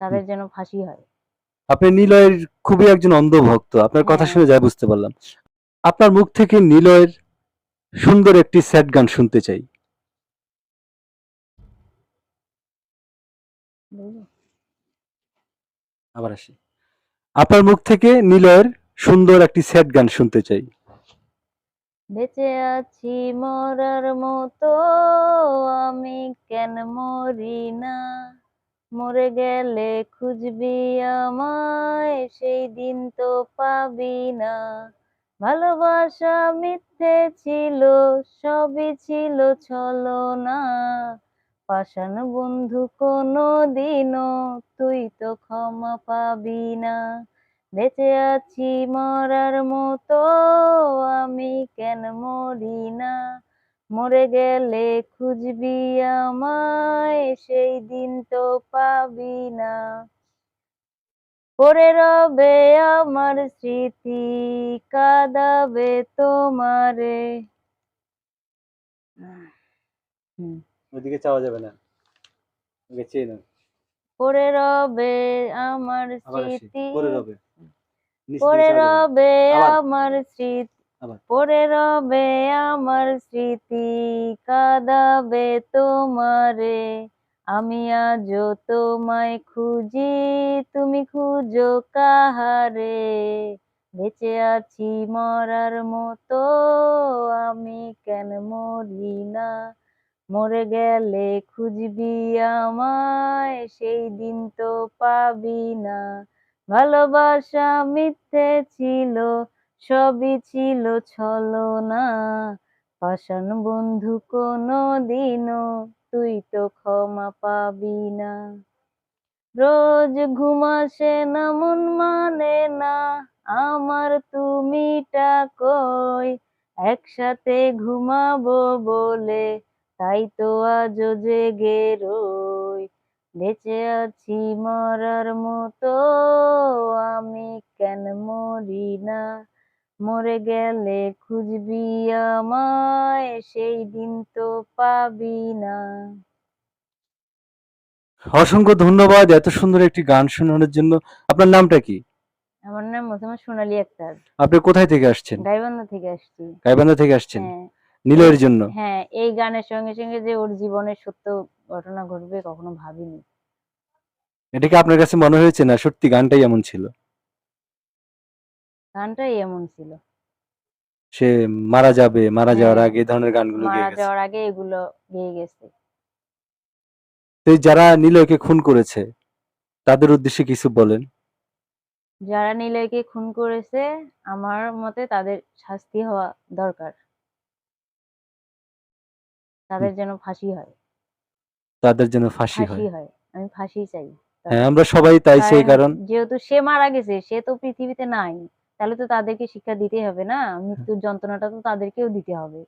তাদের যেন ফাঁসি হয়। আপনি নিলয়ের খুবই একজন অন্ধ ভক্ত আপনার কথা হ্যাঁ। শুনে যাই বুঝতে পারলাম। আপনার মুখ থেকে নিলয়ের সুন্দর একটি স্যাড গান শুনতে চাই। আবার আসি। আপনার মুখ থেকে নিলয়ের সুন্দর একটি স্যাড গান শুনতে চাই। বেঁচে আছি মরার মতো আমি কেন মরি না? মরে গেলে খুঁজবি আমায়, সেই দিন তো পাবি না। ভালোবাসা মিথ্যে ছিল, সবই ছিল ছলনা। পাষাণ বন্ধু কোনো দিনও তুই তো ক্ষমা পাবি না। বেঁচে আছি মরার মতো, আমি কেন মরি না? মরে গেলে খুঁজবি আমায় সেই দিন তো পাবি না। পড়ে রবে আমার স্মৃতি কাঁদাবে তোমারে। ওদিকে চাওয়া যাবে না। চেয়ে নাও পড়ে রবে আমার স্মৃতি পরে রবে। না। রবে আমার স্মৃতি। পড়ে রবে আমার স্মৃতি কাঁদাবে তোমারে। আমি আজও তোমায় খুঁজি, তুমি খুঁজো কাহারে? বেঁচে আছি মরার মতো, আমি কেন মরি না? মরে গেলে খুঁজবি আমায়, সেই দিন তো পাবি না। ভালোবাসা মিথ্যে ছিল, সবই ছিল ছলনা। পাষাণ বন্ধু কোনো দিনও তুই তো ক্ষমা পাবি না। রোজ ঘুমাসে না, মন মানে না, আমার তুমিটা কই? একসাথে ঘুমাবো বলে, তাই তো আজও জেগে রই। বেঁচে আছি মরার মতো, আমি কেন মরি না? মরে গেলে খুঁজবি আমায় সেই দিন তো পাবি না। অসংখ্য ধন্যবাদ এত সুন্দর একটি গান শোনানোর জন্য। আপনার নামটা কি? আমার নাম মোসাম্মদ সোনালী আক্তার। আপনি কোথায় থেকে আসছেন? গাইবান্ধা থেকে আসছি। গাইবান্ধা থেকে আসছেন? হ্যাঁ। নিলয়ের জন্য? হ্যাঁ এই গানের সঙ্গে সঙ্গে যে ওর জীবনের সত্য ঘটনা ঘটবে কখনো ভাবিনি। এটা কি আপনার কাছে মনে হয়েছে না সত্যি গানটাই এমন ছিল? গানটাই এমন ছিল। সে মারা যাবে মারা যাওয়ার হ্যাঁ। আগে এই ধরনের গানগুলো মারা গেছে। যাওয়ার আগে এগুলো গেয়ে গেছে। তো এই যারা নিলয়কে খুন করেছে তাদের উদ্দেশ্যে কিছু বলেন। যারা নিলয়কে খুন করেছে আমার মতে তাদের শাস্তি হওয়া দরকার। তাদের যেন ফাঁসি হয়। তাদের যেন ফাঁসি হয় ফাঁসি হয়। আমি ফাঁসি চাই। হ্যাঁ আমরা সবাই তাই সেই কারণ যেহেতু সে মারা গেছে সে তো পৃথিবীতে নাই। তাহলে তো তাদেরকে শিক্ষা দিতেই হবে না? মৃত্যুর যন্ত্রণাটা তো তাদেরকেও দিতে হবে।